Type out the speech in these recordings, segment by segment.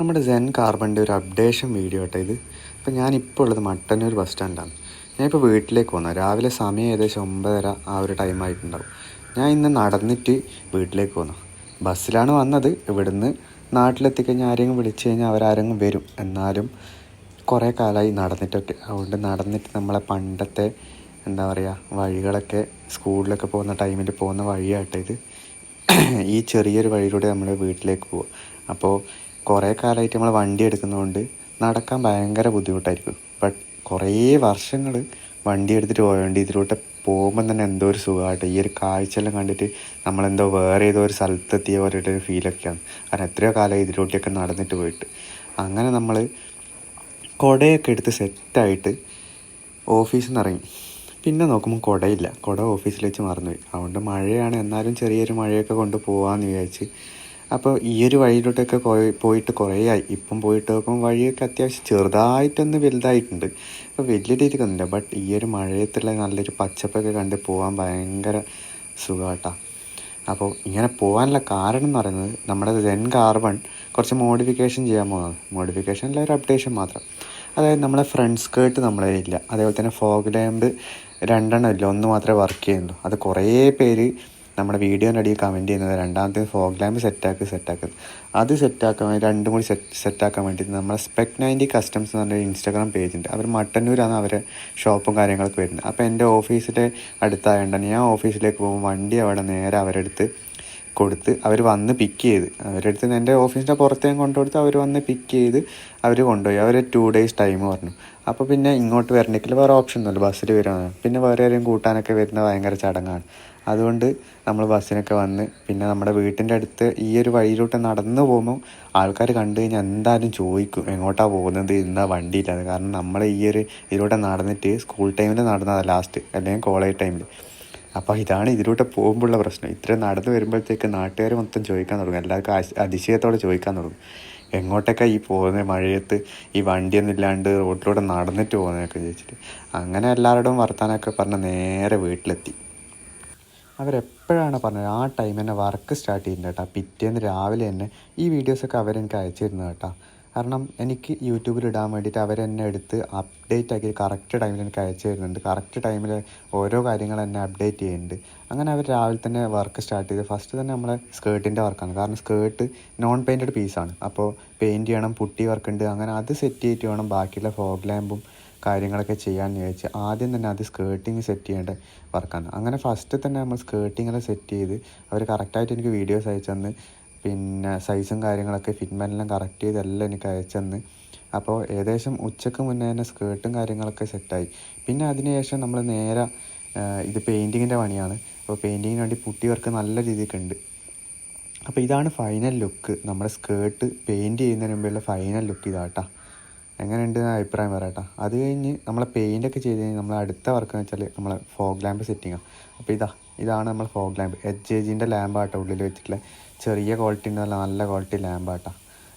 നമ്മുടെ സെൻ കാർബണിന്റെ ഒരു updation video ആട്ടെ ഇത്. അപ്പോൾ ഞാനിപ്പോൾ ഉള്ളത് മട്ടന്നൂർ ബസ് സ്റ്റാൻഡാണ് ഞാനിപ്പോൾ വീട്ടിലേക്ക് പോകുന്നത് രാവിലെ സമയം ഏകദേശം ഒമ്പതര ആ ഒരു ടൈം ആയിട്ടുണ്ടാവും. ഞാൻ ഇന്ന് നടന്നിട്ട് വീട്ടിലേക്ക് പോകുന്നു. ബസ്സിലാണ് വന്നത്. ഇവിടുന്ന് നാട്ടിലെത്തിക്കഴിഞ്ഞാൽ ആരെങ്കിലും വിളിച്ചു കഴിഞ്ഞാൽ അവരാരെങ്കിലും വരും. എന്നാലും കുറേ കാലമായി നടന്നിട്ടൊക്കെ. അതുകൊണ്ട് നടന്നിട്ട് നമ്മളെ പണ്ടത്തെ എന്താ പറയുക വഴികളൊക്കെ സ്കൂളിലൊക്കെ പോകുന്ന ടൈമിൽ പോകുന്ന വഴിയാട്ടെ ഇത്. ഈ ചെറിയൊരു വഴിയിലൂടെ നമ്മൾ വീട്ടിലേക്ക് പോകും അപ്പോൾ കുറേ കാലമായിട്ട് നമ്മൾ വണ്ടി എടുക്കുന്നതുകൊണ്ട് നടക്കാൻ ഭയങ്കര ബുദ്ധിമുട്ടായിരിക്കും. ബട്ട് കുറേ വർഷങ്ങൾ വണ്ടി എടുത്തിട്ട് പോയതുകൊണ്ട് ഇതിലൂടെ പോകുമ്പോൾ തന്നെ എന്തോ ഒരു സുഖമായിട്ട് ഈ ഒരു കാഴ്ചയെല്ലാം കണ്ടിട്ട് നമ്മളെന്തോ വേറെ ഏതോ ഒരു സ്ഥലത്തെത്തിയ പോലെ ഒരു ഫീലൊക്കെയാണ് കാരണം എത്രയോ കാലം ഇതിലൂടെയൊക്കെ നടന്നിട്ട് പോയിട്ട്. അങ്ങനെ നമ്മൾ കുടയൊക്കെ എടുത്ത് സെറ്റായിട്ട് ഓഫീസിൽ നിന്ന് ഇറങ്ങി. പിന്നെ നോക്കുമ്പോൾ കുടയില്ല. കുട ഓഫീസിൽ വെച്ച് മറന്നുപോയി. അതുകൊണ്ട് മഴയാണ്. എന്നാലും ചെറിയൊരു മഴയൊക്കെ കൊണ്ട് പോകാമെന്ന് വിചാരിച്ച് അപ്പോൾ ഈ ഒരു വഴിയിലോട്ടൊക്കെ പോയി പോയിട്ട് കുറേ ആയി ഇപ്പം പോയിട്ട് നോക്കുമ്പോൾ വഴിയൊക്കെ അത്യാവശ്യം ചെറുതായിട്ടൊന്ന് വലുതായിട്ടുണ്ട്. അപ്പോൾ വലിയ രീതിക്ക് ഒന്നുമില്ല. ബട്ട് ഈ ഒരു മഴയത്തുള്ള നല്ലൊരു പച്ചപ്പൊക്കെ കണ്ട് പോകാൻ ഭയങ്കര സുഖമാട്ടാണ് അപ്പോൾ ഇങ്ങനെ പോകാനുള്ള കാരണം എന്ന് പറയുന്നത് നമ്മുടെ റെൻ കാർബൺ കുറച്ച് മോഡിഫിക്കേഷൻ ചെയ്യാൻ പോകുന്നത് മോഡിഫിക്കേഷൻ അല്ല ഒരു അപ്ഡേഷൻ മാത്രം. അതായത് നമ്മളെ ഫ്രണ്ട് സ്കേർട്ട് നമ്മളെ ഇല്ല അതേപോലെ തന്നെ ഫോഗ് ലാമ്പ് രണ്ടെണ്ണം ഇല്ല. ഒന്ന് മാത്രമേ വർക്ക് ചെയ്യുന്നുള്ളൂ. അത് കുറേ പേര് നമ്മുടെ വീഡിയോന്റെ അടിയിൽ കമന്റ് ചെയ്യുന്നത് രണ്ടാമത്തെ ഫോഗ് ലാമ്പ് സെറ്റാക്ക് സെറ്റാക്കുന്നത് അത് സെറ്റാക്കാൻ രണ്ടും കൂടി സെറ്റ് സെറ്റാക്കാൻ വേണ്ടി നമ്മുടെ സ്പെക് നയന്റി കസ്റ്റംസ് എന്ന് പറഞ്ഞൊരു ഇൻസ്റ്റാഗ്രാം പേജ് ഉണ്ട്. അവർ മട്ടന്നൂരാണ് അവരെ ഷോപ്പും കാര്യങ്ങളൊക്കെ വരുന്നത്. അപ്പോൾ എന്റെ ഓഫീസിന്റെ അടുത്തായതുകൊണ്ട് ഞാൻ ഓഫീസിലേക്ക് പോകുമ്പോൾ വണ്ടി അവിടെ നേരെ അവരെടുത്ത് കൊടുത്ത് അവർ വന്ന് പിക്ക് ചെയ്ത്. അവരുടെ അടുത്ത് എന്റെ ഓഫീസിന്റെ പുറത്തേക്ക് കൊണ്ടുകൊടുത്ത് അവർ വന്ന് പിക്ക് ചെയ്ത് അവർ കൊണ്ടുപോയി. അവർ ടു ഡേയ്സ് ടൈം പറഞ്ഞു. അപ്പോൾ പിന്നെ ഇങ്ങോട്ട് വരണമെങ്കിൽ വേറെ ഓപ്ഷൻ ഒന്നുമില്ല. ബസ്സിൽ വരുവാണ് പിന്നെ വേറെ ആരെയും കൂട്ടാനൊക്കെ വരുന്ന ഭയങ്കര ചടങ്ങാണ്. അതുകൊണ്ട് നമ്മൾ ബസ്സിനൊക്കെ വന്ന് പിന്നെ നമ്മുടെ വീട്ടിന്റെ അടുത്ത് ഈ ഒരു വഴിയിലോട്ട് നടന്നു പോകുമ്പോൾ ആൾക്കാർ കണ്ടു കഴിഞ്ഞാൽ എന്തായാലും ചോദിക്കും എങ്ങോട്ടാണ് പോകുന്നത്? എന്താ വണ്ടിയില്ലാതെ കാരണം നമ്മൾ ഈ ഒരു ഇതിലൂടെ നടന്നിട്ട് സ്കൂൾ ടൈമിൽ നടന്നതാണ് ലാസ്റ്റ് അല്ലെങ്കിൽ കോളേജ് ടൈമിൽ അപ്പോൾ ഇതാണ് ഇതിലൂടെ പോകുമ്പോഴുള്ള പ്രശ്നം. ഇത്രയും നടന്നു വരുമ്പോഴത്തേക്ക് നാട്ടുകാർ മൊത്തം ചോദിക്കാൻ തുടങ്ങും. എല്ലാവർക്കും അതിശയത്തോടെ ചോദിക്കാൻ തുടങ്ങും. എങ്ങോട്ടൊക്കെ ഈ പോകുന്നത് മഴയത്ത് ഈ വണ്ടിയൊന്നും ഇല്ലാണ്ട് റോഡിലൂടെ നടന്നിട്ട് പോകുന്നതൊക്കെ ചോദിച്ചിട്ട്. അങ്ങനെ എല്ലാവരോടും വർത്താനമൊക്കെ പറഞ്ഞ് നേരെ വീട്ടിലെത്തി. അവരെപ്പോഴാണ് പറഞ്ഞത്? ആ ടൈം തന്നെ വർക്ക് സ്റ്റാർട്ട് ചെയ്യുന്നത് കേട്ടോ. പിറ്റേന്ന് രാവിലെ തന്നെ ഈ വീഡിയോസൊക്കെ അവരെനിക്ക് അയച്ചു തരുന്നത് കേട്ടോ. കാരണം എനിക്ക് യൂട്യൂബിൽ ഇടാൻ വേണ്ടിയിട്ട് അവരെന്നെ എടുത്ത് അപ്ഡേറ്റ് ആക്കി കറക്റ്റ് ടൈമിൽ എനിക്ക് അയച്ചു തരുന്നുണ്ട്. കറക്റ്റ് ടൈമിൽ ഓരോ കാര്യങ്ങൾ എന്നെ അപ്ഡേറ്റ് ചെയ്യുന്നുണ്ട്. അങ്ങനെ അവർ രാവിലെ തന്നെ വർക്ക് സ്റ്റാർട്ട് ചെയ്ത് ഫസ്റ്റ് തന്നെ നമ്മളെ സ്കേർട്ടിന്റെ വർക്കാണ് കാരണം സ്കേർട്ട് നോൺ പെയിന്റഡ് പീസാണ് അപ്പോൾ പെയിന്റ് ചെയ്യണം പുട്ടി വർക്ക് ഉണ്ട്. അങ്ങനെ അത് സെറ്റ് ചെയ്തിട്ട് വേണം ബാക്കിയുള്ള ഫോഗ് ലാമ്പും കാര്യങ്ങളൊക്കെ ചെയ്യാൻ വിചാരിച്ച് ആദ്യം തന്നെ അത് സ്കേർട്ടിങ് സെറ്റ് ചെയ്യേണ്ട വർക്കാണ് അങ്ങനെ ഫസ്റ്റ് തന്നെ നമ്മൾ സ്കേർട്ടിങ്ങെല്ലാം സെറ്റ് ചെയ്ത് അവർ കറക്റ്റായിട്ട് എനിക്ക് വീഡിയോസ് അയച്ചു തന്ന് പിന്നെ സൈസും കാര്യങ്ങളൊക്കെ ഫിറ്റ്മെന്റെല്ലാം കറക്റ്റ് ചെയ്തെല്ലാം എനിക്ക് അയച്ചു തന്ന്. അപ്പോൾ ഏകദേശം ഉച്ചയ്ക്ക് മുന്നേ തന്നെ സ്കേർട്ടും കാര്യങ്ങളൊക്കെ സെറ്റായി പിന്നെ അതിനുശേഷം നമ്മൾ നേരെ ഇത് പെയിന്റിങ്ങിന്റെ പണിയാണ്. അപ്പോൾ പെയിന്റിങ്ങിന് വേണ്ടി പുട്ടി വർക്ക് നല്ല രീതിക്കുണ്ട് അപ്പോൾ ഇതാണ് ഫൈനൽ ലുക്ക് നമ്മുടെ സ്കേർട്ട് പെയിന്റ് ചെയ്യുന്നതിന് മുമ്പുള്ള ഫൈനൽ ലുക്ക് ഇതാട്ടാ. എങ്ങനെയുണ്ട് എന്ന് അഭിപ്രായം പറയട്ടാ അത് കഴിഞ്ഞ് നമ്മളെ പെയിന്റൊക്കെ ചെയ്ത് കഴിഞ്ഞ് നമ്മൾ അടുത്ത വർക്ക് എന്ന് വെച്ചാൽ നമ്മൾ ഫോഗ് ലാമ്പ് സെറ്റിങ്ങാണ് അപ്പോൾ ഇതാ ഇതാണ് നമ്മൾ ഫോഗ് ലാമ്പ് എച്ച് എ ജിന്റെ ലാമ്പാട്ടോ ഉള്ളിൽ വെച്ചിട്ടുള്ള. ചെറിയ ക്വാളിറ്റി ഉണ്ടല്ല നല്ല ക്വാളിറ്റി ലാമ്പാട്ടാ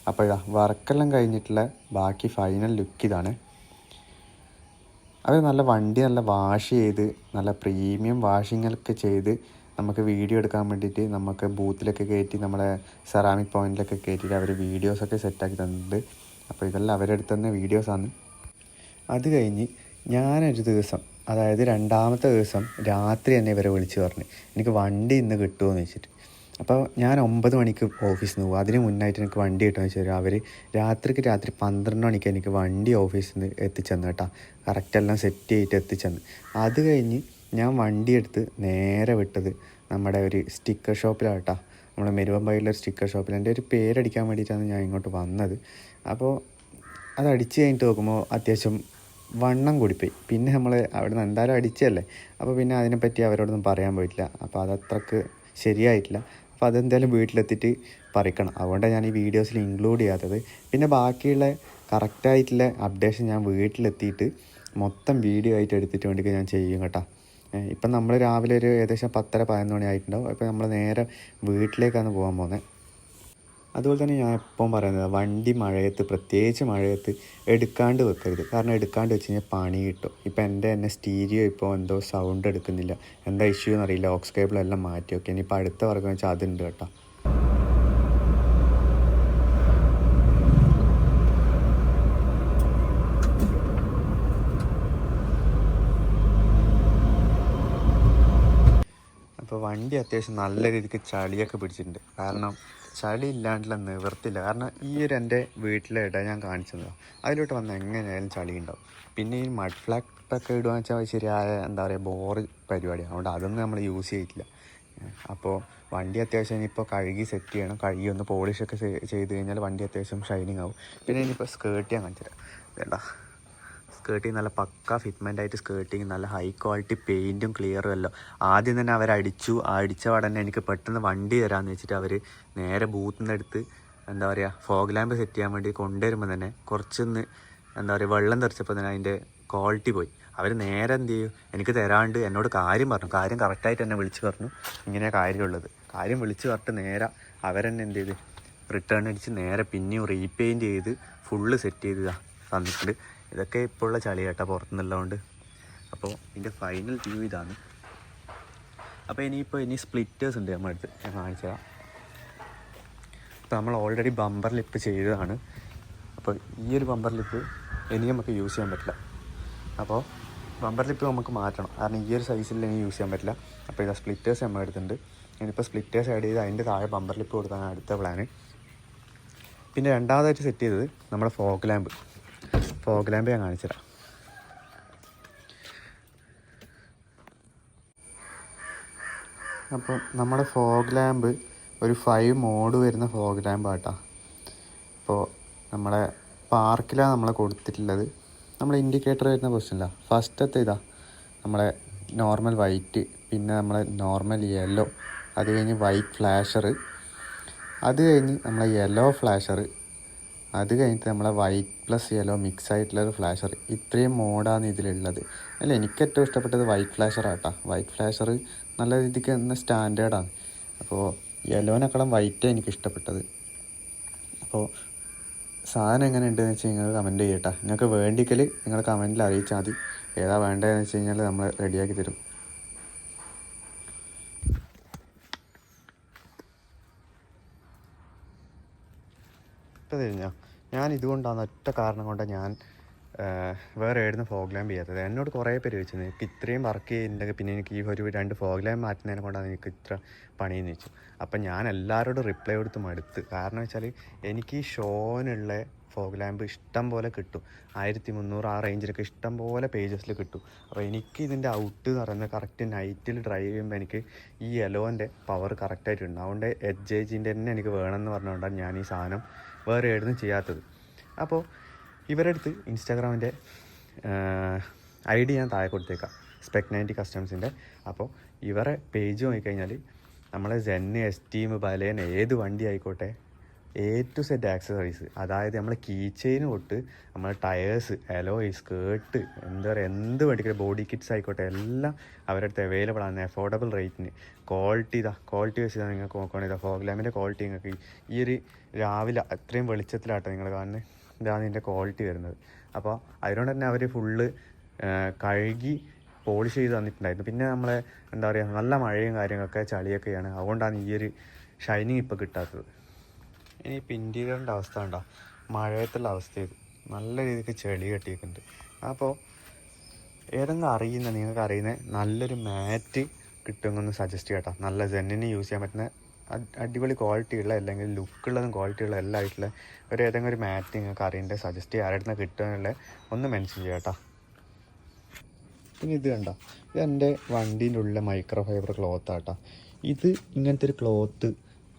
അപ്പോൾ ഇതാ വർക്കെല്ലാം കഴിഞ്ഞിട്ടുള്ള ബാക്കി ഫൈനൽ ലുക്ക് ഇതാണ്. അവർ നല്ല വണ്ടി നല്ല വാഷ് ചെയ്ത് നല്ല പ്രീമിയം വാഷിങ്ങൊക്കെ ചെയ്ത് നമുക്ക് വീഡിയോ എടുക്കാൻ വേണ്ടിയിട്ട് നമുക്ക് ബൂത്തിലൊക്കെ കയറ്റി നമ്മുടെ സെറാമിക് പോയിന്റിലൊക്കെ കയറ്റിയിട്ട് അവർ വീഡിയോസൊക്കെ സെറ്റാക്കി തന്നിട്ടുണ്ട് അപ്പോൾ ഇതെല്ലാം അവരുടെ അടുത്ത് തന്നെ വീഡിയോസാണ് അത് കഴിഞ്ഞ് ഞാനൊരു ദിവസം അതായത് രണ്ടാമത്തെ ദിവസം രാത്രി തന്നെ ഇവരെ വിളിച്ച് പറഞ്ഞു എനിക്ക് വണ്ടി ഇന്ന് കിട്ടുമോ എന്ന് വെച്ചിട്ട് അപ്പോൾ ഞാൻ ഒമ്പത് മണിക്ക് ഓഫീസിൽ നിന്ന് പോകും അതിന് മുന്നായിട്ട് എനിക്ക് വണ്ടി കിട്ടുമെന്ന് വെച്ചാൽ അവർ രാത്രിക്ക് രാത്രി പന്ത്രണ്ട് മണിക്ക് എനിക്ക് വണ്ടി ഓഫീസിൽ നിന്ന് എത്തിച്ചെന്ന് കേട്ടോ. കറക്റ്റ് എല്ലാം സെറ്റ് ചെയ്തിട്ട് എത്തിച്ചെന്ന്. അത് കഴിഞ്ഞ് ഞാൻ വണ്ടി എടുത്ത് നേരെ വിട്ടത് നമ്മുടെ ഒരു സ്റ്റിക്കർ ഷോപ്പിലാണ് കേട്ടോ. നമ്മുടെ മെരുവമ്പായിട്ടുള്ള സ്റ്റിക്കർ ഷോപ്പിൽ എന്റെ ഒരു പേരടിക്കാൻ വേണ്ടിയിട്ടാണ് ഞാൻ ഇങ്ങോട്ട് വന്നത്. അപ്പോൾ അത് അടിച്ച് കഴിഞ്ഞിട്ട് നോക്കുമ്പോൾ അത്യാവശ്യം വണ്ണം കൂടിപ്പോയി. പിന്നെ നമ്മൾ അവിടെ നിന്ന് എന്തായാലും അടിച്ചതല്ലേ അപ്പോൾ പിന്നെ അതിനെപ്പറ്റി അവരോടൊന്നും പറയാൻ പോയിട്ടില്ല. അപ്പോൾ അതത്രക്ക് ശരിയായിട്ടില്ല. അപ്പോൾ അതെന്തായാലും വീട്ടിലെത്തിയിട്ട് പറിക്കണം. അതുകൊണ്ടാണ് ഞാൻ ഈ വീഡിയോസിൽ ഇൻക്ലൂഡ് ചെയ്യാത്തത്. പിന്നെ ബാക്കിയുള്ള കറക്റ്റായിട്ടുള്ള അപ്ഡേഷൻ ഞാൻ വീട്ടിലെത്തിയിട്ട് മൊത്തം വീഡിയോ ആയിട്ട് എടുത്തിട്ട് വേണ്ടി ഞാൻ ചെയ്യും കേട്ടോ. ഇപ്പം നമ്മൾ രാവിലെ ഒരു ഏകദേശം പത്തര പതിനൊന്ന് മണി ആയിട്ടുണ്ടാവും. അപ്പോൾ നമ്മൾ നേരെ വീട്ടിലേക്കാണ് പോകാൻ പോകുന്നത്. അതുപോലെ തന്നെ ഞാൻ എപ്പം പറയുന്നത് വണ്ടി മഴയത്ത് പ്രത്യേകിച്ച് മഴയത്ത് എടുക്കാണ്ട് വെക്കരുത്. കാരണം എടുക്കാണ്ട് വെച്ച് കഴിഞ്ഞാൽ പണി കിട്ടും. ഇപ്പോൾ എന്റെ തന്നെ സ്റ്റീരിയോ ഇപ്പോൾ എന്തോ സൗണ്ട് എടുക്കുന്നില്ല. എന്താ ഇഷ്യൂ എന്നറിയില്ല. ഓക്സ് കേബിളെല്ലാം മാറ്റി ഓക്കെ ഇനിയിപ്പോൾ അടുത്ത വർഗം വെച്ചാൽ അതുണ്ട് കേട്ടോ. അപ്പോൾ വണ്ടി അത്യാവശ്യം നല്ല രീതിക്ക് ചളിയൊക്കെ പിടിച്ചിട്ടുണ്ട്. കാരണം ചളി ഇല്ലാണ്ടുള്ള നിവർത്തില്ല കാരണം ഈ ഒരു എന്റെ വീട്ടിലെ ഇട ഞാൻ കാണിച്ചത്. അതിലോട്ട് വന്നാൽ എങ്ങനെയായാലും ചളി ഉണ്ടാവും. പിന്നെ ഈ മഡ് ഫ്ലാറ്റൊക്കെ ഇടുക വെച്ചാൽ ശരിയായ എന്താ പറയുക ബോറ് പരിപാടിയാണ് അതുകൊണ്ട് അതൊന്നും നമ്മൾ യൂസ് ചെയ്തിട്ടില്ല. അപ്പോൾ വണ്ടി അത്യാവശ്യം ഇനിയിപ്പോൾ കഴുകി സെറ്റ് ചെയ്യണം. കഴുകി ഒന്ന് പോളിഷൊക്കെ ചെയ്ത് കഴിഞ്ഞാൽ വണ്ടി അത്യാവശ്യം ഷൈനിങ് ആവും. പിന്നെ ഇനിയിപ്പോൾ സ്കേർട്ട് ഞാൻ കാണിച്ചു തരാം വേണ്ട. സ്കേർട്ടിങ് നല്ല പക്ക ഫിറ്റ്മെന്റ് ആയിട്ട് സ്കേർട്ടിങ് നല്ല ഹൈ ക്വാളിറ്റി പെയിന്റും ക്ലിയറും എല്ലാം. ആദ്യം തന്നെ അവർ അടിച്ചു. ഉടനെ എനിക്ക് പെട്ടെന്ന് വണ്ടി തരാമെന്ന് വെച്ചിട്ട് അവർ നേരെ ബൂത്തിൽ നിന്ന് എടുത്ത് എന്താ പറയുക ഫോഗ് ലാമ്പ് സെറ്റ് ചെയ്യാൻ വേണ്ടി കൊണ്ടുവരുമ്പോൾ തന്നെ കുറച്ചൊന്ന് എന്താ പറയുക വെള്ളം തെറിച്ചപ്പോൾ തന്നെ അതിന്റെ ക്വാളിറ്റി പോയി. അവർ നേരെ എന്ത് ചെയ്യും? എനിക്ക് തരാണ്ട് എന്നോട് കാര്യം പറഞ്ഞു. കാര്യം കറക്റ്റായിട്ട് എന്നെ വിളിച്ച് പറഞ്ഞു. ഇങ്ങനെ കാര്യമുള്ളത്. കാര്യം വിളിച്ച് പറഞ്ഞിട്ട് നേരെ അവരെന്നെ എന്ത് ചെയ്ത്? റിട്ടേൺ അടിച്ച് നേരെ പിന്നെയും റീപെയിന്റ് ചെയ്ത് ഫുള്ള് സെറ്റ് ചെയ്ത് തന്നിട്ടുണ്ട്. ഇതൊക്കെ ഇപ്പോഴുള്ള ചളി കേട്ടോ പുറത്തുനിന്നുള്ളതുകൊണ്ട്. അപ്പോൾ ഇതിന്റെ ഫൈനൽ വ്യൂ ഇതാണ്. അപ്പോൾ ഇനിയിപ്പോൾ ഇനി സ്പ്ലിറ്റേഴ്സ് ഉണ്ട് നമ്മുടെ അടുത്ത് ഞാൻ കാണിച്ചതാ അപ്പോൾ നമ്മൾ ഓൾറെഡി ബമ്പർ ലിപ്പ് ചെയ്തതാണ്. അപ്പോൾ ഈ ഒരു ബമ്പർ ലിപ്പ് ഇനി നമുക്ക് യൂസ് ചെയ്യാൻ പറ്റില്ല. അപ്പോൾ ബമ്പർ ലിപ്പ് നമുക്ക് മാറ്റണം. കാരണം ഈ ഒരു സൈസിൽ ഇനി യൂസ് ചെയ്യാൻ പറ്റില്ല. അപ്പോൾ ഇതാ സ്പ്ലിറ്റേഴ്സ് നമ്മൾ എടുത്തിട്ടുണ്ട് ഇനിയിപ്പോൾ സ്പ്ലിറ്റേഴ്സ് ആഡ് ചെയ്ത് അതിന്റെ താഴെ ബമ്പർ ലിപ്പ് കൊടുത്താണ് അടുത്ത പ്ലാന് പിന്നെ രണ്ടാമതായിട്ട് സെറ്റ് ചെയ്തത് നമ്മുടെ ഫോക്ക് ലാമ്പ് ഫോഗ് ലാമ്പ് ഞാൻ കാണിച്ചുതരാം അപ്പോൾ നമ്മുടെ ഫോഗ് ലാമ്പ് ഒരു ഫൈവ് മോഡ് വരുന്ന ഫോഗ് ലാമ്പ് ആട്ടാ അപ്പോൾ നമ്മളെ പാർക്കിലാണ് നമ്മളെ കൊടുത്തിട്ടുള്ളത്. നമ്മൾ ഇൻഡിക്കേറ്റർ വരുന്ന പൊസിഷനില്ല ഫസ്റ്റത്തെ ഇതാ നമ്മളെ നോർമൽ വൈറ്റ് പിന്നെ നമ്മളെ നോർമൽ യെല്ലോ അത് കഴിഞ്ഞ് വൈറ്റ് ഫ്ലാഷർ അത് കഴിഞ്ഞ് നമ്മളെ യെല്ലോ ഫ്ലാഷർ അത് കഴിഞ്ഞിട്ട് നമ്മളെ വൈറ്റ് പ്ലസ് യെല്ലോ മിക്സ് ആയിട്ടുള്ളൊരു ഫ്ലാഷർ ഇത്രയും മോഡാണ് ഇതിലുള്ളത്. അല്ല എനിക്ക് ഏറ്റവും ഇഷ്ടപ്പെട്ടത് വൈറ്റ് ഫ്ലാഷർ ആട്ടാ. വൈറ്റ് ഫ്ലാഷർ നല്ല രീതിക്ക് തന്നെ സ്റ്റാൻഡേർഡാണ് അപ്പോൾ യെല്ലോനേക്കാളും വൈറ്റേ എനിക്ക് ഇഷ്ടപ്പെട്ടത്. അപ്പോൾ സാധനം എങ്ങനെ ഉണ്ടെന്ന് വെച്ച് നിങ്ങൾ കമന്റ് ചെയ്യട്ടെ നിങ്ങൾക്ക് വേണ്ടിക്കൽ നിങ്ങൾ കമന്റിൽ അറിയിച്ചാൽ മതി. ഏതാ വേണ്ടതെന്ന് വെച്ച് കഴിഞ്ഞാൽ നമ്മൾ റെഡിയാക്കി തരും. ഇപ്പം തിരിഞ്ഞ? ഞാൻ ഇതുകൊണ്ടാണ് ഒറ്റ കാരണം കൊണ്ട് ഞാൻ വേറെ എവിടുന്ന് ഫോഗ് ലാമ്പ് ചെയ്യാത്തത്. എന്നോട് കുറേ പേര് ചോദിച്ചു എനിക്ക് ഇത്രയും വർക്ക് ചെയ്യുന്നുണ്ടെങ്കിൽ പിന്നെ എനിക്ക് ഈ ഒരു രണ്ട് ഫോഗ് ലാമ്പ് മാറ്റുന്നതിനെ കൊണ്ടാണ് എനിക്ക് ഇത്ര പണിയെന്ന് ചോദിച്ചു. അപ്പം ഞാൻ എല്ലാവരോടും റിപ്ലൈ കൊടുത്ത് മടുത്ത്. കാരണം വെച്ചാൽ എനിക്ക് ഈ ഷോനുള്ള ഫോഗ് ലാമ്പ് ഇഷ്ടം പോലെ കിട്ടും. ആയിരത്തി മുന്നൂറ് ആ റേഞ്ചിലൊക്കെ ഇഷ്ടം പോലെ പേജസിൽ കിട്ടും. അപ്പോൾ എനിക്ക് ഇതിന്റെ ഔട്ട് എന്ന് പറയുന്നത് കറക്റ്റ് നൈറ്റിൽ ഡ്രൈവ് ചെയ്യുമ്പോൾ എനിക്ക് ഈ യെലോന്റെ പവർ കറക്റ്റായിട്ടുണ്ട് അതുകൊണ്ട് എച്ച് ജിന്റെ തന്നെ എനിക്ക് വേണമെന്ന് പറഞ്ഞുകൊണ്ടാണ് ഞാൻ ഈ സാധനം വേറെ ആയിരുന്നു ചെയ്യാത്തത്. അപ്പോൾ ഇവരുടെ അടുത്ത് ഇൻസ്റ്റാഗ്രാമിന്റെ ഐ ഡി ഞാൻ താഴെ കൊടുത്തേക്കാം. സ്പെക് നയന്റി കസ്റ്റംസിന്റെ അപ്പോൾ ഇവരെ പേജ് നോക്കിക്കഴിഞ്ഞാൽ നമ്മളെ ജെന്ന് എസ് ടീം ബലേൻ ഏത് വണ്ടി ആയിക്കോട്ടെ എ ടു സെറ്റ് ആക്സസറീസ് അതായത് നമ്മൾ കീ ചെയിൻ തൊട്ട് നമ്മളെ ടയേഴ്സ് അലോയ് സ്കേർട്ട് എന്താ പറയുക എന്ത് വേണ്ടിക്കും ബോഡി കിറ്റ്സ് ആയിക്കോട്ടെ എല്ലാം അവരുടെ അടുത്ത് അവൈലബിൾ ആണ് അഫോർഡബിൾ റേറ്റിന് ക്വാളിറ്റി ഇതാ ക്വാളിറ്റി വെച്ച് നിങ്ങൾക്ക് നോക്കുകയാണെങ്കിൽ ഇതാ ഫോഗ് ക്വാളിറ്റി നിങ്ങൾക്ക് ഈ ഒരു രാവിലെ അത്രയും വെളിച്ചത്തിലാട്ടോ നിങ്ങൾ കാണുന്നത് ഇതാണ് ഇതിന്റെ ക്വാളിറ്റി വരുന്നത്. അപ്പോൾ അതുകൊണ്ട് തന്നെ അവർ ഫുള്ള് കഴുകി പോളിഷ് ചെയ്ത് തന്നിട്ടുണ്ടായിരുന്നു. പിന്നെ നമ്മളെ എന്താ പറയുക നല്ല മഴയും കാര്യങ്ങളൊക്കെ ചളിയൊക്കെയാണ്. അതുകൊണ്ടാണ് ഈ ഒരു ഷൈനിങ് ഇപ്പോൾ കിട്ടാത്തത്. ഇനി ഇപ്പം ഇന്റീരിയറിന്റെ അവസ്ഥ ഉണ്ടോ മഴയത്തുള്ള അവസ്ഥ ഇത്. നല്ല രീതിക്ക് ചെളി കെട്ടിയിട്ടുണ്ട്. അപ്പോൾ ഏതെങ്കിലും അറിയുന്ന നിങ്ങൾക്ക് അറിയുന്ന നല്ലൊരു മാറ്റ് കിട്ടുമെന്നൊന്ന് സജസ്റ്റ് ചെയ്യട്ടോ. നല്ല ജെന്നിന് യൂസ് ചെയ്യാൻ പറ്റുന്ന അടിപൊളി ക്വാളിറ്റി ഉള്ള അല്ലെങ്കിൽ ലുക്കുള്ളതും ക്വാളിറ്റി ഉള്ള എല്ലാം ആയിട്ടുള്ള ഒരു ഏതെങ്കിലും ഒരു മാറ്റ് നിങ്ങൾക്ക് അറിയേണ്ടത് സജസ്റ്റ് ചെയ്യുക ആരുടെ കിട്ടുമെന്നുള്ള ഒന്ന് മെൻഷൻ ചെയ്യട്ടോ. പിന്നെ ഇത് കണ്ടോ? ഇത് എന്റെ വണ്ടീന്റെ ഉള്ളിലെ മൈക്രോ ഫൈബർ ക്ലോത്ത് ആട്ടോ. ഇത് ഇങ്ങനത്തെ ഒരു ക്ലോത്ത്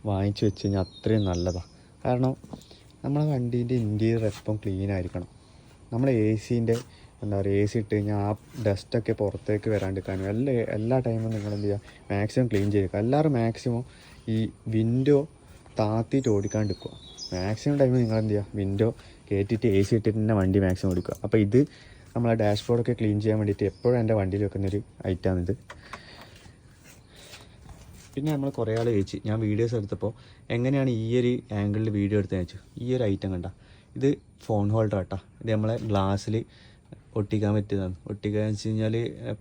വാങ്ങിച്ചു വെച്ച് കഴിഞ്ഞാൽ അത്രയും നല്ലതാണ് കാരണം നമ്മളെ വണ്ടീന്റെ ഇന്റീരിയർ എപ്പം ക്ലീൻ ആയിരിക്കണം. നമ്മൾ എ സീന്റെ എന്താ പറയുക എ സി ഇട്ട് കഴിഞ്ഞാൽ ആ ഡസ്റ്റൊക്കെ പുറത്തേക്ക് വരാണ്ടിരിക്കാനും എല്ലാ എല്ലാ ടൈമും നിങ്ങൾ എന്ത് ചെയ്യുക മാക്സിമം ക്ലീൻ ചെയ്യുക എല്ലാവരും മാക്സിമം ഈ വിൻഡോ താത്തിയിട്ട് ഓടിക്കാണ്ടിരിക്കുക. മാക്സിമം ടൈം നിങ്ങൾ എന്ത് ചെയ്യുക വിൻഡോ കയറ്റിയിട്ട് എ സി ഇട്ടിട്ട് തന്നെ വണ്ടി മാക്സിമം ഓടിക്കുക. അപ്പോൾ ഇത് നമ്മളെ ഡാഷ്ബോർഡൊക്കെ ക്ലീൻ ചെയ്യാൻ വേണ്ടിയിട്ട് എപ്പോഴും എന്റെ വണ്ടിയിൽ വെക്കുന്നൊരു ഐറ്റമാണിത് പിന്നെ നമ്മൾ കുറേ ആൾ ചോദിച്ചു. ഞാൻ വീഡിയോസ് എടുത്തപ്പോൾ എങ്ങനെയാണ് ഈ ഒരു ആംഗിളിൽ വീഡിയോ എടുത്തതെന്ന് വെച്ചു ഈ ഒരു ഐറ്റം കണ്ട. ഇത് ഫോൺ ഹോൾഡർ ആട്ടാ. ഇത് നമ്മളെ ഗ്ലാസ്സിൽ ഒട്ടിക്കാൻ പറ്റിയതാണ്. ഒട്ടിക്കുക വെച്ച് കഴിഞ്ഞാൽ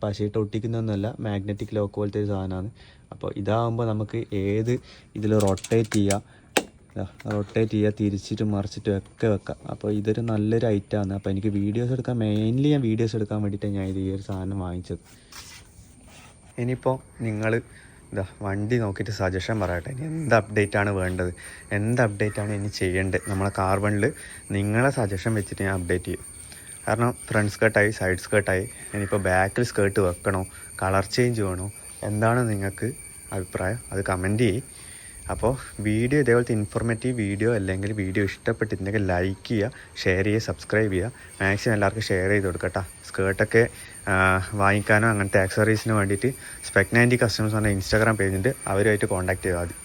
പശയിട്ട് ഒട്ടിക്കുന്നൊന്നുമല്ല മാഗ്നറ്റിക് ലോക്ക് പോലത്തെ ഒരു സാധനമാണ്. അപ്പോൾ ഇതാകുമ്പോൾ നമുക്ക് ഏത് ഇതിൽ റൊട്ടേറ്റ് ചെയ്യുക റൊട്ടേറ്റ് ചെയ്യുക തിരിച്ചിട്ട് മറിച്ചിട്ടും ഒക്കെ വെക്കാം. അപ്പോൾ ഇതൊരു നല്ലൊരു ഐറ്റമാണ് അപ്പോൾ എനിക്ക് വീഡിയോസ് എടുക്കാൻ മെയിൻലി ഞാൻ വീഡിയോസ് എടുക്കാൻ വേണ്ടിയിട്ടാണ് ഞാൻ ഇത് ഈ ഒരു സാധനം വാങ്ങിച്ചത്. ഇനിയിപ്പോൾ നിങ്ങൾ ഇതാ വണ്ടി നോക്കിയിട്ട് സജഷൻ പറയട്ടെ. ഇനി എന്ത് അപ്ഡേറ്റ് ആണ് വേണ്ടത്? എന്ത് അപ്ഡേറ്റ് ആണ് ഇനി ചെയ്യേണ്ടത്? നമ്മളെ കാർബണിൽ നിങ്ങളെ സജഷൻ വെച്ചിട്ട് ഞാൻ അപ്ഡേറ്റ് ചെയ്യും. കാരണം ഫ്രണ്ട് സ്കേർട്ടായി സൈഡ് സ്കേർട്ടായി ഇനിയിപ്പോൾ ബാക്കിൽ സ്കേർട്ട് വെക്കണോ? കളർ ചേഞ്ച് വേണോ? എന്താണ് നിങ്ങൾക്ക് അഭിപ്രായം? അത് കമന്റ് ചെയ്യും. അപ്പോൾ വീഡിയോ ഇതേപോലത്തെ ഇൻഫോർമേറ്റീവ് വീഡിയോ അല്ലെങ്കിൽ വീഡിയോ ഇഷ്ടപ്പെട്ടിട്ടുണ്ടെങ്കിൽ ലൈക്ക് ചെയ്യുക ഷെയർ ചെയ്യുക സബ്സ്ക്രൈബ് ചെയ്യുക. മാക്സിമം എല്ലാവർക്കും ഷെയർ ചെയ്ത് കൊടുക്കട്ടോ സ്കേർട്ടൊക്കെ വാങ്ങിക്കാനോ അങ്ങനത്തെ ആക്സറീസിന് വേണ്ടിയിട്ട് സ്പെക് നയന്റി കസ്റ്റമേഴ്സ് പറഞ്ഞ ഇൻസ്റ്റാഗ്രാം പേജുണ്ട് അവരുമായിട്ട് കോൺടാക്ട് ചെയ്താൽ മതി.